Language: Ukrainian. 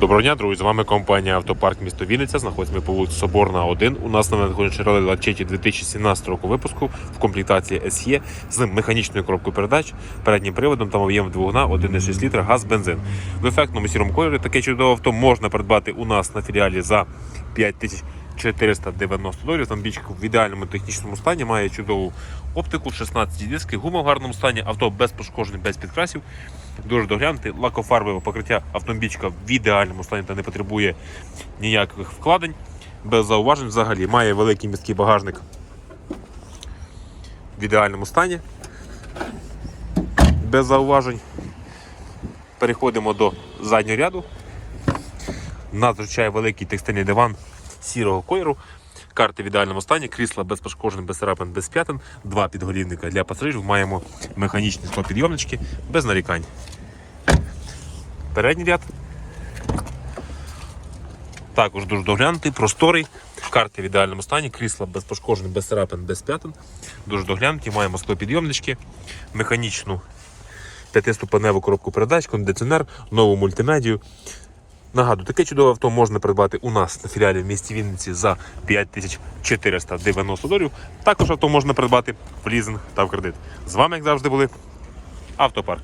Доброго дня, друзі. З вами компанія Автопарк місто Вінниця. Знаходиться ми по вулиці Соборна 1. У нас на надходить Chevrolet Lachetti 2017 року випуску в комплектації SE з механічною коробкою передач, переднім приводом та об'єм двигуна 1,6 літра газ бензин. В ефектному сірому кольорі таке чудове авто можна придбати у нас на філіалі за 5490 доларів. Автомобільчик в ідеальному технічному стані має чудову оптику, 16 диски, гума в гарному стані, авто без пошкоджень, без підкрасів. Дуже доглянути, лакофарбове покриття автомобільчика в ідеальному стані та не потребує ніяких вкладень. Без зауважень взагалі. Має великий міський багажник в ідеальному стані. Без зауважень. Переходимо до заднього ряду. Нас великий текстильний диван сірого кольору. Карти в ідеальному стані, крісла без пошкоджень, без царапин, без п'ятин, два підголівника для пасажирів. Маємо механічні склопідйомнички без нарікань. Передній ряд. Також дуже доглянутий, просторий. Карти в ідеальному стані, крісла без пошкоджень, без царапин, без п'ятин. Дуже доглянуті. Маємо склопідйомнички, механічну п'ятиступеневу коробку передач, кондиціонер, нову мультимедію. Нагадую, таке чудове авто можна придбати у нас на філіалі в місті Вінниці за 5490 доларів. Також авто можна придбати в лізинг та в кредит. З вами, як завжди, були Автопарк.